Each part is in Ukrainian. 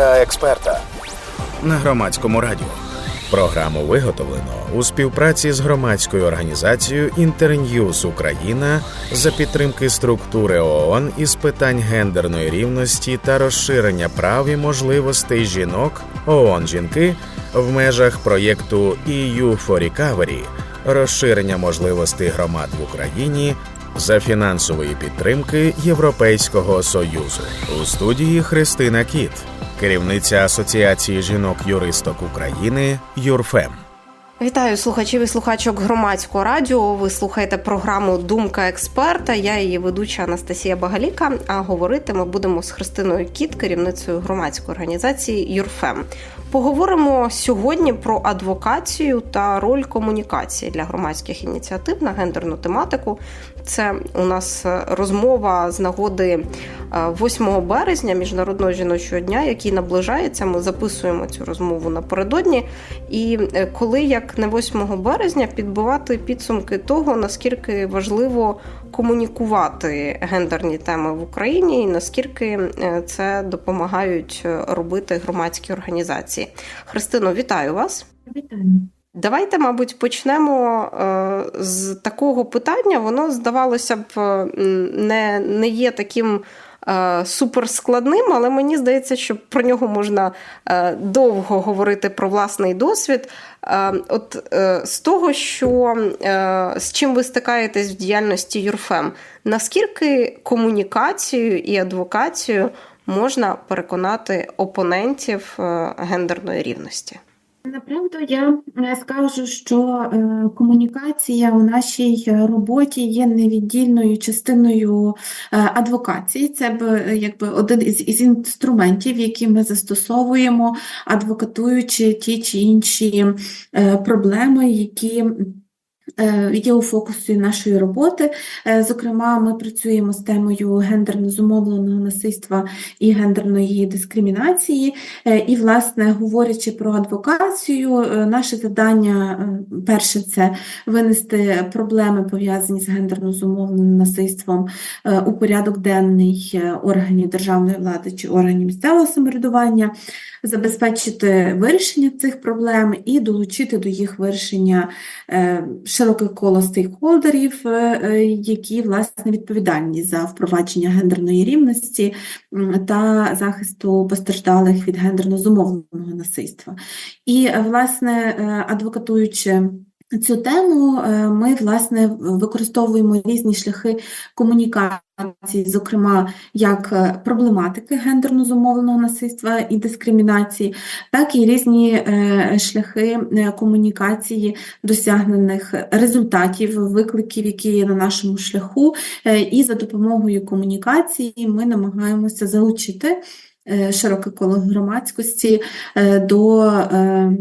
Думка експерта. На громадському радіо. Програму виготовлено у співпраці з громадською організацією Інтерньюз Україна за підтримки структури ООН із питань гендерної рівності та розширення прав і можливостей жінок ООН жінки в межах проєкту EU for Recovery розширення можливостей громад в Україні за фінансової підтримки Європейського союзу. У студії Христина Кіт, керівниця Асоціації жінок-юристок України ЮРФЕМ. Вітаю слухачів і слухачок громадського радіо. Ви слухаєте програму Думка експерта. Я її ведуча Анастасія Багаліка. А говорити ми будемо з Христиною Кіт, керівницею громадської організації ЮРФЕМ. Поговоримо сьогодні про адвокацію та роль комунікації для громадських ініціатив на гендерну тематику. Це у нас розмова з нагоди 8 березня, міжнародного жіночого дня, який наближається. Ми записуємо цю розмову напередодні. І е, коли як не 8 березня підбивати підсумки того, наскільки важливо комунікувати гендерні теми в Україні, і наскільки е, це допомагають робити громадські організації. Христино, вітаю вас! Вітаю. Давайте, мабуть, почнемо е, з такого питання. Воно здавалося б, не не є таким суперскладним, але мені здається, що про нього можна е, довго говорити про власний досвід. От з того, що з чим ви стикаєтесь в діяльності Юрфем, наскільки комунікацію і адвокацію можна переконати опонентів гендерної рівності? Направду я скажу, що е, комунікація у нашій роботі є невіддільною частиною е, адвокації. Це б якби один із, інструментів, які ми застосовуємо, адвокатуючи ті чи інші е, проблеми, які Е, є у фокусі нашої роботи. Е, зокрема, ми працюємо з темою гендерно зумовленого насильства і гендерної дискримінації. Е, і, власне, говорячи про адвокацію, наше завдання перше це винести проблеми, пов'язані з гендерно зумовленим насильством у порядок денний органів державної влади чи органів місцевого самоврядування, забезпечити вирішення цих проблем і долучити до їх вирішення широке коло стейкхолдерів, е, е, які власне відповідальні за впровадження гендерної рівності та захисту постраждалих від гендерно зумовленого насильства. І, власне, е, адвокатуючи. Цю тему ми власне використовуємо різні шляхи комунікації, зокрема як е, проблематики гендерно зумовленого насильства і дискримінації, так і різні е, шляхи комунікації досягнених результатів, викликів, які є на нашому шляху, і за допомогою комунікації ми намагаємося залучити. Е, широке коло громадськості е, до ем,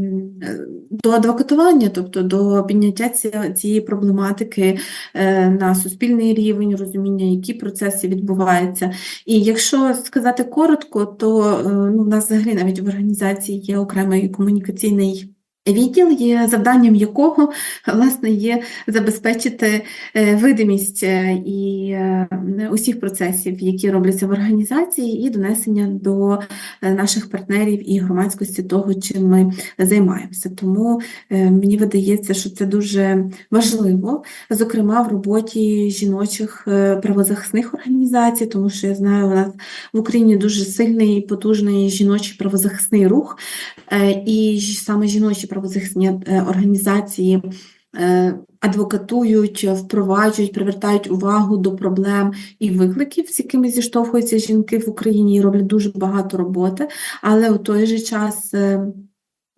до адвокатування, тобто до підняття цієї проблематики е, на суспільний рівень, розуміння, які процеси відбуваються. І якщо сказати коротко, то ну, в нас взагалі навіть в організації є окремий комунікаційний. Відділ є завданням якого власне є забезпечити е, видимість е, і е, усіх процесів, які робляться в організації, і донесення до наших партнерів і громадськості того, чим ми займаємося. Тому мені видається, що це дуже важливо, зокрема в роботі жіночих правозахисних організацій, тому що я знаю, у нас в Україні дуже сильний і потужний жіночий правозахисний рух, і саме жіночі правозахисні е, організації е, адвокатують, впроваджують, привертають увагу до проблем і викликів, з якими зіштовхуються жінки в Україні і роблять дуже багато роботи, але у той же час.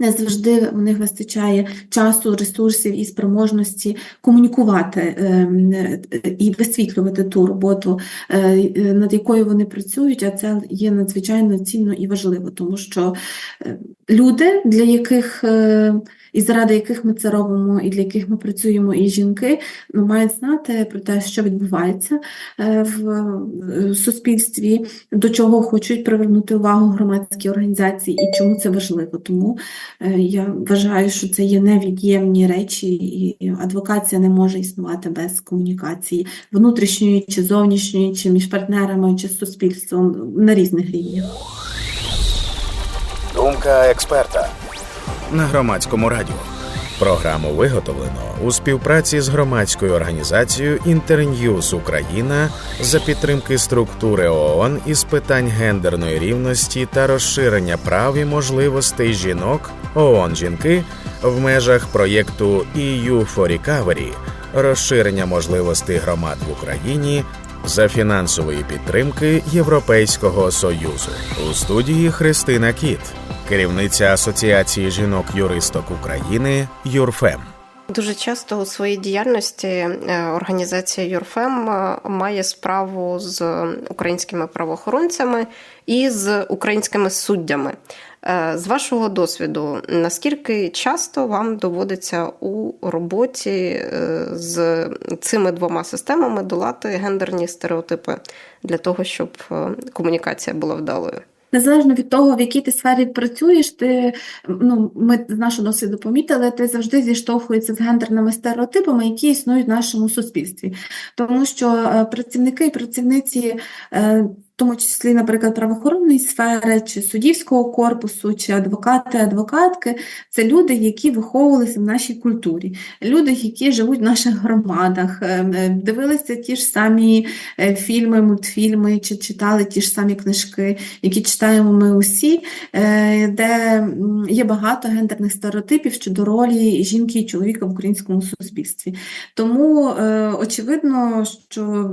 Е, не завжди у них вистачає часу, ресурсів і спроможності комунікувати ем, і висвітлювати ту роботу, над якою вони працюють, а це є надзвичайно цінно і важливо, тому що люди, для яких е, і заради яких ми це робимо, і для яких ми працюємо, і жінки ну, мають знати про те, що відбувається е, в суспільстві, до чого хочуть привернути увагу громадські організації і чому це важливо. Тому е, я вважаю, що це є невід'ємні речі, і адвокація не може існувати без комунікації внутрішньої чи зовнішньої, чи між партнерами, чи з суспільством на різних рівнях. Думка експерта на громадському радіо. Програму виготовлено у співпраці з громадською організацією Інтерньюз Україна за підтримки структури ООН із питань гендерної рівності та розширення прав і можливостей жінок ООН жінки в межах проєкту EU for Recovery розширення можливостей громад в Україні за фінансової підтримки Європейського союзу у студії Христина Кіт, керівниця Асоціації жінок-юристок України ЮРФЕМ. Дуже часто у своїй діяльності е, організація ЮРФЕМ е, має справу з українськими правоохоронцями і з українськими суддями. Е, З вашого досвіду, наскільки часто вам доводиться у роботі з цими двома системами долати гендерні стереотипи для того, щоб комунікація була вдалою? Незалежно від того, в якій ти сфері працюєш, ти, ну, ми з нашого досвіду помітили, ти завжди зіштовхуєшся з гендерними стереотипами, які існують в нашому суспільстві. Тому що е, працівники і працівниці, е, тому числі, наприклад, правоохоронної сфери, чи суддівського корпусу, чи адвокати, адвокатки, це люди, які виховувалися в нашій культурі, люди, які живуть в наших громадах, е, е, дивилися ті ж самі е, фільми, мультфільми, чи читали ті ж самі книжки, які читаємо ми усі, де є багато гендерних стереотипів щодо ролі жінки і чоловіка в українському суспільстві. Тому очевидно, що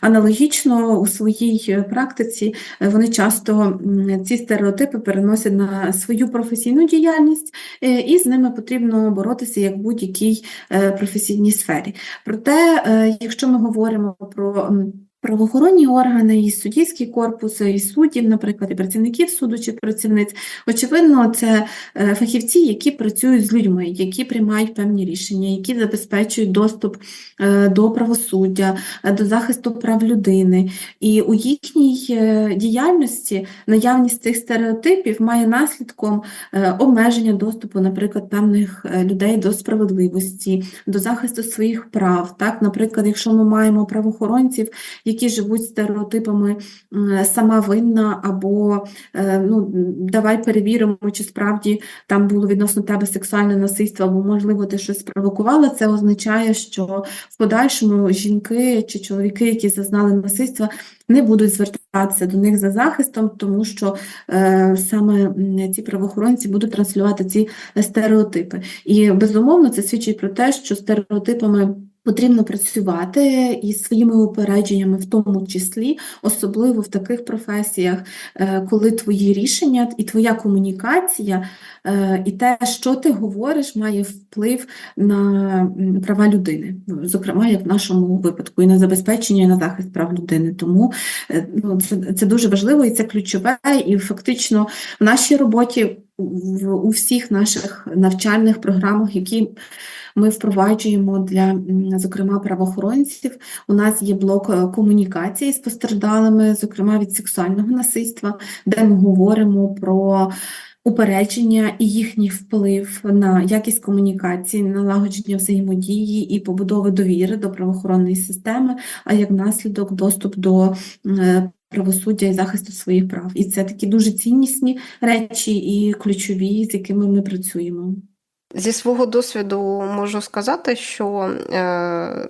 аналогічно у своїй е, практиці е, вони часто ці стереотипи переносять на свою професійну діяльність, е, і з ними потрібно боротися як в будь-якій е, професійній сфері. Проте, якщо ми говоримо про правоохоронні органи, і суддівський корпус, і суддів, наприклад, і працівників суду чи працівниць, очевидно, це е, фахівці, які працюють з людьми, які приймають певні рішення, які забезпечують доступ е, до правосуддя, е, до захисту прав людини. І у їхній діяльності наявність цих стереотипів має наслідком обмеження доступу, наприклад, певних людей до справедливості, до захисту своїх прав. Так, наприклад, якщо ми маємо правоохоронців, які живуть стереотипами сама винна, або е, ну, давай перевіримо, чи справді там було відносно тебе сексуальне насильство, або, можливо, ти щось спровокувала, це означає, що в подальшому жінки чи чоловіки, які зазнали насильства, не будуть звертатися до них за захистом, тому що е, саме ці правоохоронці будуть транслювати ці стереотипи. І безумовно це свідчить про те, що стереотипами. Потрібно працювати із своїми упередженнями, в тому числі, особливо в таких професіях, е, коли твої рішення і твоя комунікація, е, і те, що ти говориш, має вплив на права людини, зокрема, як в нашому випадку, і на забезпечення, і на захист прав людини. Тому е, ну, це, це дуже важливо і це ключове, і фактично в нашій роботі в, у всіх наших навчальних програмах, які ми впроваджуємо для, зокрема, правоохоронців. У нас є блок е, комунікації з постраждалими, зокрема від сексуального насильства, де ми говоримо про упередження і їхній вплив на якість комунікації, налагодження взаємодії і побудови довіри до правоохоронної системи, а як наслідок доступ до правосуддя і захисту своїх прав. І це такі дуже ціннісні речі і ключові, з якими ми працюємо. Зі свого досвіду можу сказати, що е,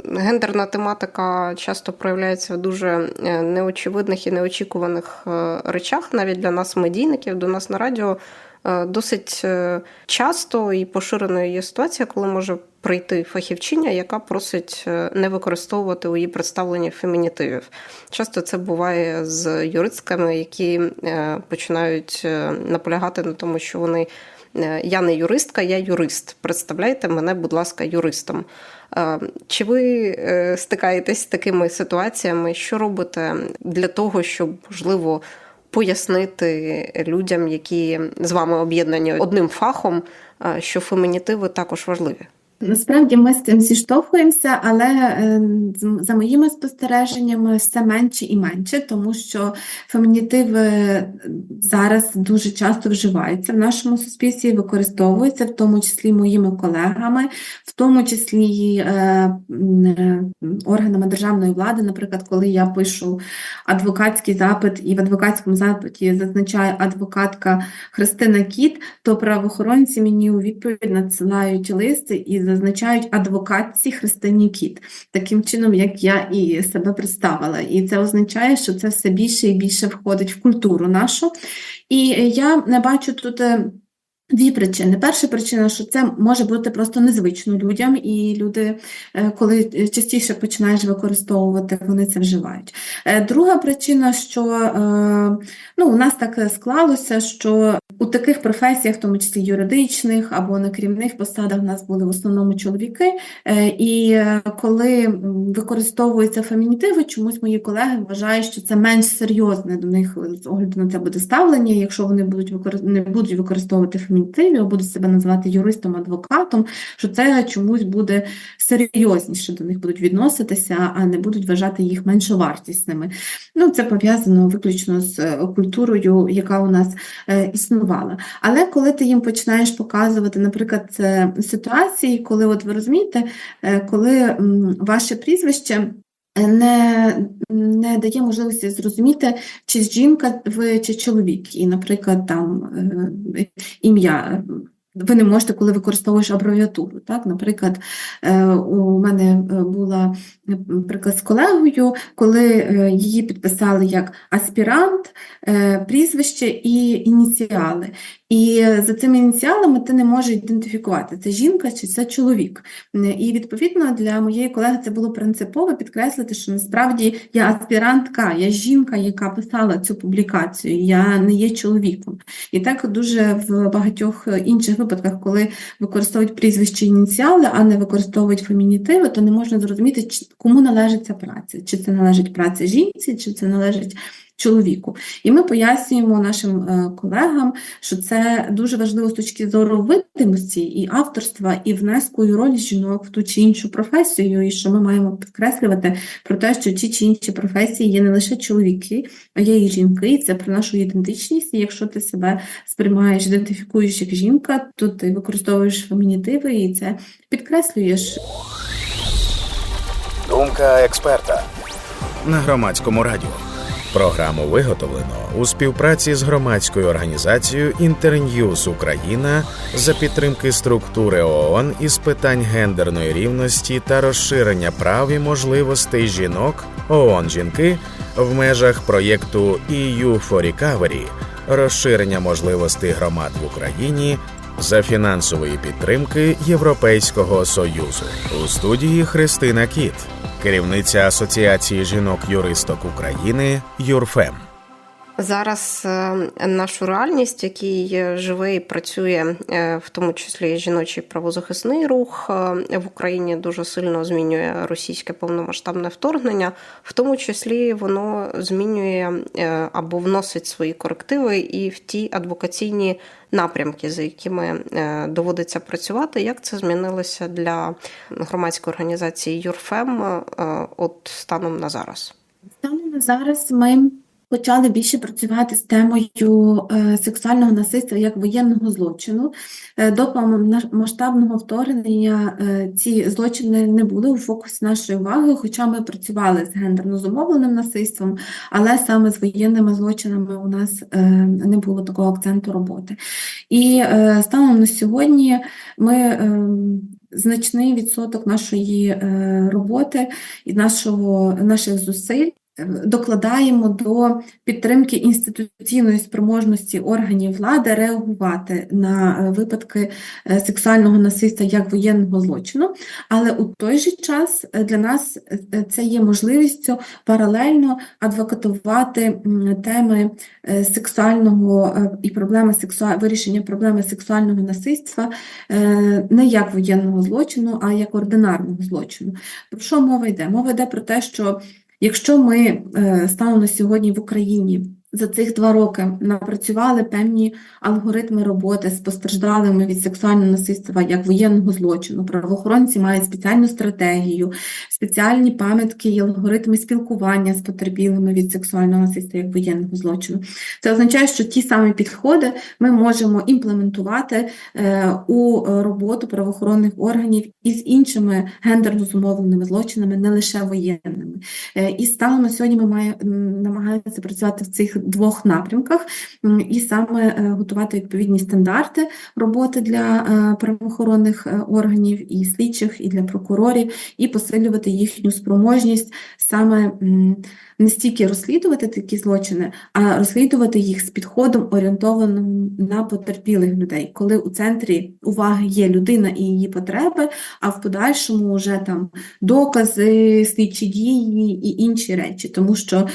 гендерна тематика часто проявляється в дуже е, неочевидних і неочікуваних е, речах, навіть для нас, медійників, до нас на радіо. Е, Досить е, часто і поширеною є ситуація, коли може прийти фахівчиня, яка просить е, не використовувати у її представленні фемінітивів. Часто це буває з юристками, які починають наполягати на тому, що вони я не юристка, я юрист. Представляйте мене, будь ласка, юристом. Чи ви стикаєтесь з такими ситуаціями? Що робите для того, щоб можливо пояснити людям, які з вами об'єднані одним фахом, е, що фемінітиви також важливі? Насправді ми з цим зіштовхуємося, але е, за моїми спостереженнями все менше і менше, тому що фемінітиви зараз дуже часто вживаються в нашому суспільстві, використовуються, в тому числі моїми колегами, в тому числі е, е, органами державної влади. Наприклад, коли я пишу адвокатський запит, і в адвокатському запиті зазначає адвокатка Христина Кіт, то правоохоронці мені у відповідь надсилають листи і зазначають адвокатці Христині Кіт, таким чином, як я і себе представила. І це означає, що це все більше і більше входить в культуру нашу. І я не бачу тут. Е, Дві причини. Перша причина, що це може бути просто незвично людям, і люди, е, коли частіше починаєш використовувати, вони це вживають. Е, Друга причина, що е, ну, у нас так склалося, що у таких професіях, в тому числі юридичних або на керівних посадах, у нас були в основному чоловіки. Е, І е, коли використовуються фемінітиви, чомусь мої колеги вважають, що це менш серйозне до них з огляду на це буде ставлення, якщо вони будуть не будуть використовувати фемінітиви, а будуть себе називати юристом, адвокатом, що це чомусь буде серйозніше до них будуть відноситися, а не будуть вважати їх меншовартісними. Ну, це пов'язано виключно з е, культурою, яка у нас е, існувала. Але коли ти їм починаєш показувати, наприклад, ситуації, коли, от ви розумієте, е, коли ваше прізвище е, не, не дає можливості зрозуміти, чи жінка ви, чи чоловік. І, наприклад, там е, ім'я. Ви не можете, коли використовуєш абревіатуру. Так? Наприклад, е, у мене е, була наприклад, з колегою, коли її підписали як аспірант, прізвище і ініціали. І за цими ініціалами ти не можеш ідентифікувати, це жінка чи це чоловік. І відповідно для моєї колеги це було принципово підкреслити, що насправді я аспірантка, я жінка, яка писала цю публікацію, я не є чоловіком. І так дуже в багатьох інших випадках, коли використовують прізвище ініціали, а не використовують фемінітиви, то не можна зрозуміти, кому належить ця праця, чи це належить праця жінці, чи це належить чоловіку. І ми пояснюємо нашим е, колегам, що це дуже важливо з точки зору видимості і авторства, і внеску і роль жінок в ту чи іншу професію, і що ми маємо підкреслювати про те, що ті чи інші професії є не лише чоловіки, а є і жінки, і це про нашу ідентичність. І якщо ти себе сприймаєш, ідентифікуєш як жінка, то ти використовуєш фемінітиви і це підкреслюєш. Думка експерта на громадському радіо. Програму виготовлено у співпраці з громадською організацією Інтерньюз Україна за підтримки структури ООН із питань гендерної рівності та розширення прав і можливостей жінок ООН жінки в межах проєкту EU for Recovery розширення можливостей громад в Україні за фінансової підтримки Європейського Союзу. У студії Христина Кіт, керівниця Асоціації жінок-юристок України ЮРФЕМ. Зараз е, нашу реальність, е, живе і працює, е, в тому числі жіночий правозахисний рух е, в Україні, дуже сильно змінює російське повномасштабне вторгнення, в тому числі воно змінює або вносить свої корективи і в ті адвокаційні напрямки, за якими доводиться працювати. Як це змінилося для громадської організації ЮРФЕМ от станом на зараз? Станом на зараз ми почали більше працювати з темою е, сексуального насильства як воєнного злочину. Е, До повномасштабного вторгнення е, ці злочини не були у фокусі нашої уваги, хоча ми працювали з гендерно зумовленим насильством, але саме з воєнними злочинами у нас не було такого акценту роботи. І станом на сьогодні ми значний відсоток нашої роботи і нашого, наших зусиль докладаємо до підтримки інституційної спроможності органів влади реагувати на е, випадки е, сексуального насильства як воєнного злочину, але у той же час е, для нас це є можливістю паралельно адвокатувати теми сексуального і проблеми сексуа... вирішення проблеми сексуального насильства не як воєнного злочину, а як ординарного злочину. Про що мова йде? Мова йде про те, що якщо ми станемо станом на сьогодні в Україні за цих два роки напрацювали певні алгоритми роботи з постраждалими від сексуального насильства як воєнного злочину. Правоохоронці мають спеціальну стратегію, спеціальні пам'ятки і алгоритми спілкування з потерпілими від сексуального насильства як воєнного злочину. Це означає, що ті самі підходи ми можемо імплементувати е, у роботу правоохоронних органів із іншими гендерно зумовленими злочинами, не лише воєнними. Е, І станом на сьогодні ми має, м, намагаємося працювати в цих двох напрямках і саме е, готувати відповідні стандарти роботи для е, правоохоронних е, органів і слідчих, і для прокурорів, і посилювати їхню спроможність саме не стільки розслідувати такі злочини, а розслідувати їх з підходом орієнтованим на потерпілих людей, коли у центрі уваги є людина і її потреби, а в подальшому вже там докази, слідчі дії і інші речі. Тому що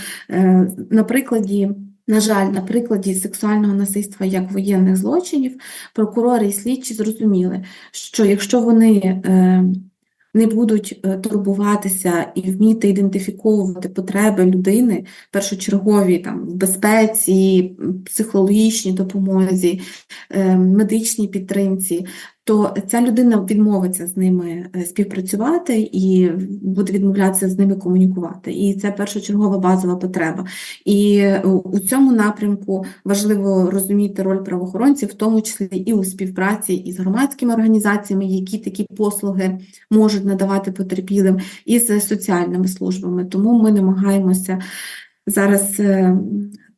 на прикладі. На жаль, на прикладі сексуального насильства як воєнних злочинів, прокурори і слідчі зрозуміли, що якщо вони е, не будуть е, турбуватися і вміти ідентифіковувати потреби людини, першочергові там в безпеці, психологічній допомозі, е, медичній підтримці, то ця людина відмовиться з ними е, співпрацювати і буде відмовлятися з ними комунікувати. І це першочергова базова потреба. І е, у цьому напрямку важливо розуміти роль правоохоронців, в тому числі і у співпраці із громадськими організаціями, які такі послуги можуть надавати потерпілим, і з соціальними службами. Тому ми намагаємося зараз.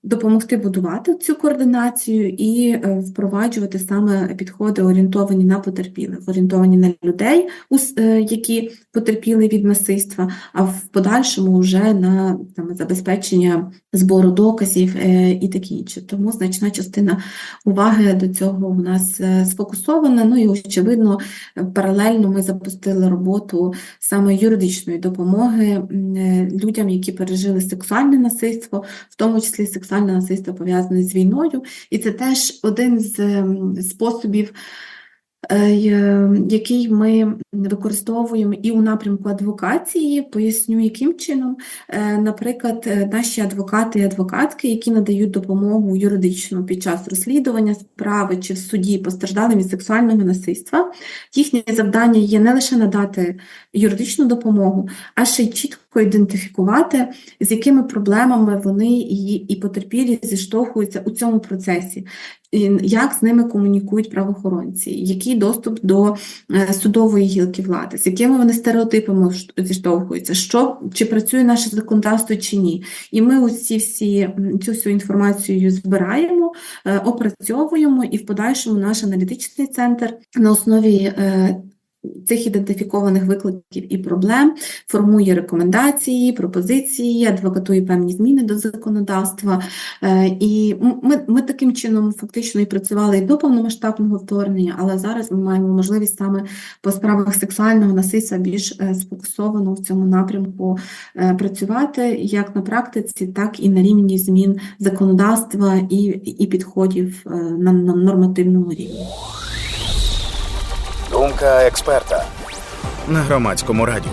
Допомогти будувати цю координацію і е, впроваджувати саме підходи, орієнтовані на потерпілих, орієнтовані на людей, е, які потерпіли від насильства, а в подальшому вже на там, забезпечення збору доказів е, і таке інше. Тому значна частина уваги до цього у нас сфокусована. Ну і очевидно, паралельно ми запустили роботу саме юридичної допомоги людям, які пережили сексуальне насильство, в тому числі сексуальне насильство пов'язане з війною. І це теж один з ем, способів, який ми використовуємо і у напрямку адвокації. Поясню, яким чином. Е, Наприклад, е, наші адвокати і адвокатки, які надають допомогу юридичну під час розслідування справи чи в суді постраждалим від сексуального насильства, їхнє завдання є не лише надати юридичну допомогу, а ще й чітко ідентифікувати, з якими проблемами вони і, і потерпілі зіштовхуються у цьому процесі, як з ними комунікують правоохоронці, який доступ до е, судової гілки влади, з якими вони стереотипами зіштовхуються, що чи працює наше законодавство чи ні. І ми усі всі цю всю інформацію збираємо, е, опрацьовуємо, і в подальшому наш аналітичний центр на основі е, цих ідентифікованих викликів і проблем формує рекомендації, пропозиції, адвокатує певні зміни до законодавства. Е, І ми, ми таким чином фактично і працювали і до повномасштабного вторгнення, але зараз ми маємо можливість саме по справах сексуального насильства більш е, сфокусовано в цьому напрямку е, працювати як на практиці, так і на рівні змін законодавства і, і підходів на, на нормативному рівні. Думка експерта. На громадському радіо.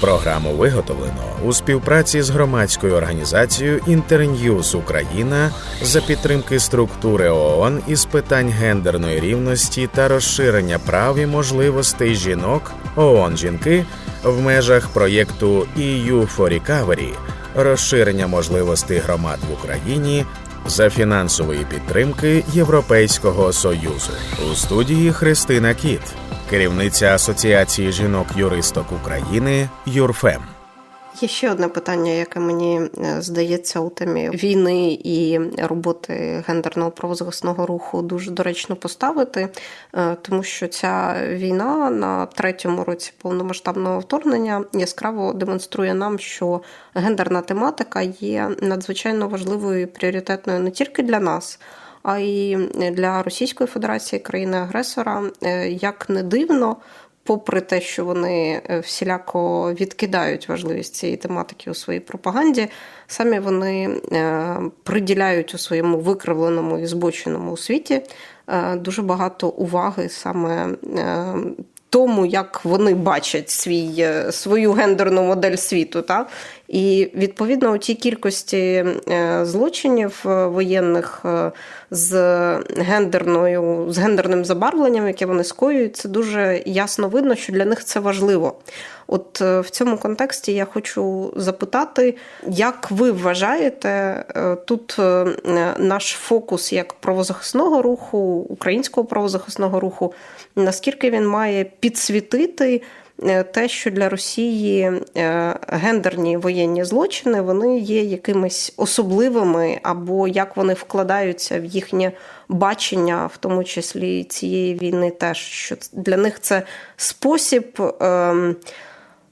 Програму виготовлено у співпраці з громадською організацією Інтерньюз Україна за підтримки структури ООН із питань гендерної рівності та розширення прав і можливостей жінок ООН жінки в межах проєкту EU for Recovery розширення можливостей громад в Україні за фінансової підтримки Європейського союзу. У студії Христина Кіт, керівниця Асоціації жінок-юристок України ЮРФЕМ. Є ще одне питання, яке мені е, здається у темі війни і роботи гендерного правозахисного руху дуже доречно поставити, е, тому що ця війна на третьому році повномасштабного вторгнення яскраво демонструє нам, що гендерна тематика є надзвичайно важливою і пріоритетною не тільки для нас. А й для Російської Федерації країни-агресора, Е, як не дивно, попри те, що вони е, всіляко відкидають важливість цієї тематики у своїй пропаганді, самі вони е, приділяють у своєму викривленому і збоченому світі дуже багато уваги саме. Тому, як вони бачать свій, свою гендерну модель світу, та? І відповідно у тій кількості е, злочинів е, воєнних е, з гендерною, з гендерним забарвленням, яке вони скоюють, це дуже ясно видно, що для них це важливо. От в цьому контексті я хочу запитати, як ви вважаєте, тут наш фокус як правозахисного руху, українського правозахисного руху, наскільки він має підсвітити те, що для Росії е, гендерні воєнні злочини вони є якимись особливими, або як вони вкладаються в їхнє бачення, в тому числі цієї війни, теж що для них це спосіб. Е,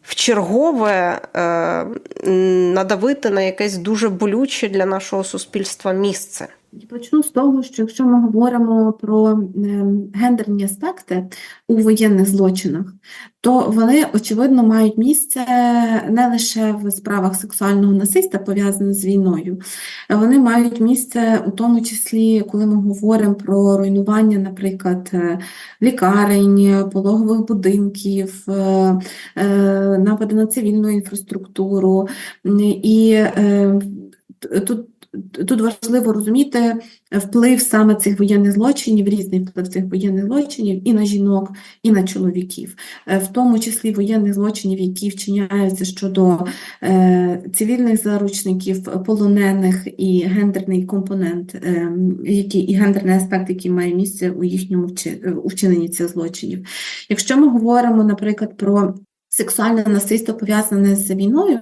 вчергове е, надавити на якесь дуже болюче для нашого суспільства місце. Почну з того, що якщо ми говоримо про ем, гендерні аспекти у воєнних злочинах, то вони, очевидно, мають місце не лише в справах сексуального насильства, пов'язаних з війною. Вони мають місце у тому числі, коли ми говоримо про руйнування, наприклад, е, лікарень, пологових будинків, е, е, напади на цивільну інфраструктуру. І тут Тут важливо розуміти вплив саме цих воєнних злочинів, різний вплив цих воєнних злочинів і на жінок, і на чоловіків, Е, в тому числі воєнних злочинів, які вчиняються щодо е, цивільних заручників, полонених і гендерний компонент, е, який, і гендерний аспект, який має місце у їхньому вчи- вчиненні цих злочинів. Якщо ми говоримо, наприклад, про сексуальне насильство пов'язане з війною,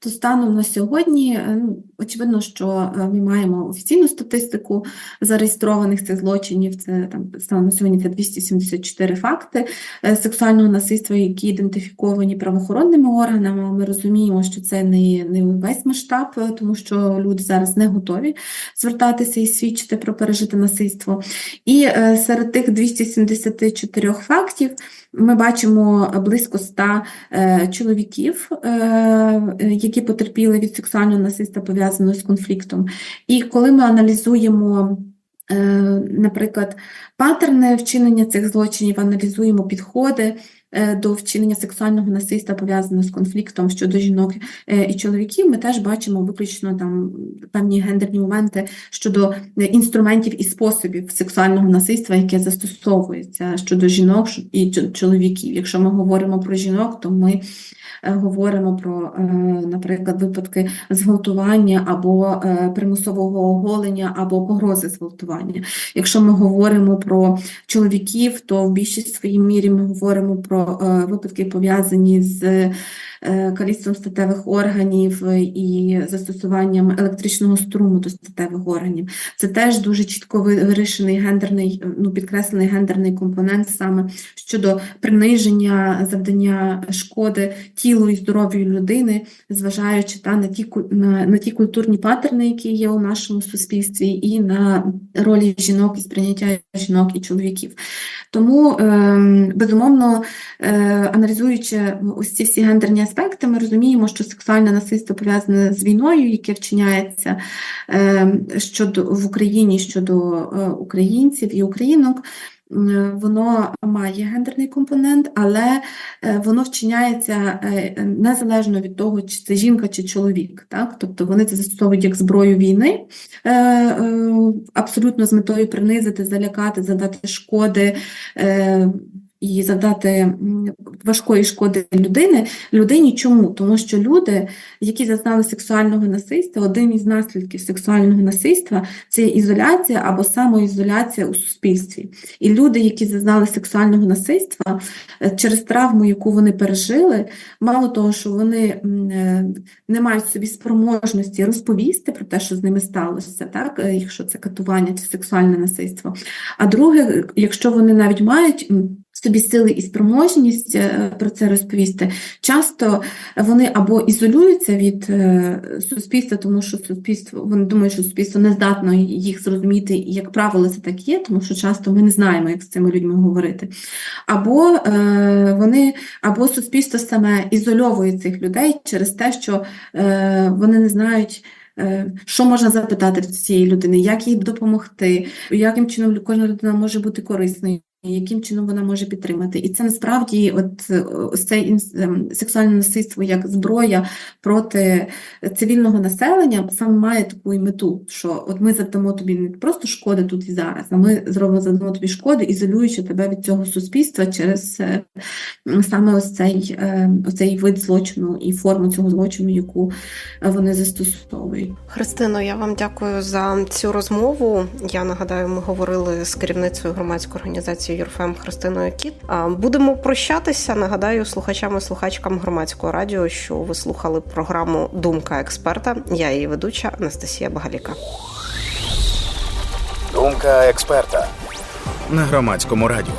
то станом на сьогодні, е, ну, очевидно, що е, ми маємо офіційну статистику зареєстрованих цих злочинів. Це там станом на сьогодні це 274 факти е, сексуального насильства, які ідентифіковані правоохоронними органами. Ми розуміємо, що це не, не весь масштаб, тому що люди зараз не готові звертатися і свідчити про пережите насильство. І серед тих 274 фактів ми бачимо близько 100 е, чоловіків, які потерпіли від сексуального насильства пов'язаного з конфліктом. І коли ми аналізуємо, е, наприклад, патерни вчинення цих злочинів, аналізуємо підходи е, до вчинення сексуального насильства пов'язаного з конфліктом щодо жінок е, і чоловіків, ми теж бачимо виключно там певні гендерні моменти щодо е, інструментів і способів сексуального насильства, яке застосовується щодо жінок і чоловіків. Якщо ми говоримо про жінок, то ми е, говоримо про, е, наприклад, випадки зґвалтування або е, примусового оголення, або погрози зґвалтування. Якщо ми говоримо про чоловіків, то в більшість своїй мірі ми говоримо про е, випадки, пов'язані з е, каліцтвом статевих органів е, і застосуванням електричного струму до статевих органів. Це теж дуже чітко вирішений гендерний, е, ну, підкреслений гендерний компонент саме щодо приниження, завдання шкоди тілу і здоров'ю людини, зважаючи та, на, ті, на, на ті культурні патерни, які є у нашому суспільстві, і на ролі жінок і сприйняття жінок і чоловіків. Тому, ем, безумовно, е, аналізуючи ось ці всі гендерні аспекти, ми розуміємо, що сексуальне насильство пов'язане з війною, яке вчиняється ем, щодо в Україні щодо е, українців і українок. е, Воно має гендерний компонент, але е, воно вчиняється незалежно від того, чи це жінка чи чоловік. Так? Тобто вони це застосовують як зброю війни, абсолютно з метою принизити, залякати, задати шкоди. І завдати важкої шкоди людини, людині чому? Тому що люди, які зазнали сексуального насильства, один із наслідків сексуального насильства це ізоляція або самоізоляція у суспільстві. І люди, які зазнали сексуального насильства е, через травму, яку вони пережили, мало того, що вони е, не мають собі спроможності розповісти про те, що з ними сталося, так, е, якщо це катування чи сексуальне насильство. А друге, якщо вони навіть мають собі сили і спроможність е, про це розповісти, часто вони або ізолюються від е, суспільства, тому що суспільство, вони думають, що суспільство не здатно їх зрозуміти, і, як правило, це так є, тому що часто ми не знаємо, як з цими людьми говорити. Або е, вони, або суспільство саме ізольовує цих людей через те, що вони не знають. Що можна запитати в цієї людини, як їй допомогти, яким чином кожна людина може бути корисною яким чином вона може підтримати. І це насправді от е, ось це ем, сексуальне насильство як зброя проти цивільного населення саме має таку і мету, що от ми завдамо тобі не просто шкоди тут і зараз, а ми зробимо завдамо тобі шкоди, ізолюючи тебе від цього суспільства через е, саме ось цей, е, ось цей вид злочину і форму цього злочину, яку вони застосовують. Христино, я вам дякую за цю розмову. Я нагадаю, ми говорили з керівницею громадської організації Юрфем Христиною Кіт. Будемо прощатися. Нагадаю слухачам і слухачкам громадського радіо, що ви слухали програму Думка експерта. Я її ведуча Анастасія Багаліка. Думка експерта на громадському радіо.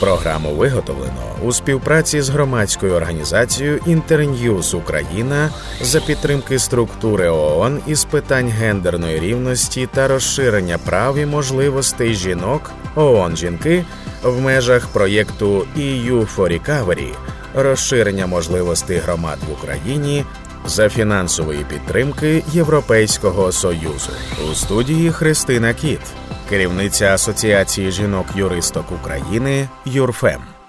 Програму виготовлено у співпраці з громадською організацією Інтерньюз Україна за підтримки структури ООН із питань гендерної рівності та розширення прав і можливостей жінок ООН жінки в межах проєкту EU for Recovery розширення можливостей громад в Україні за фінансової підтримки Європейського союзу у студії Христина Кіт, керівниця Асоціації жінок-юристок України ЮРФЕМ.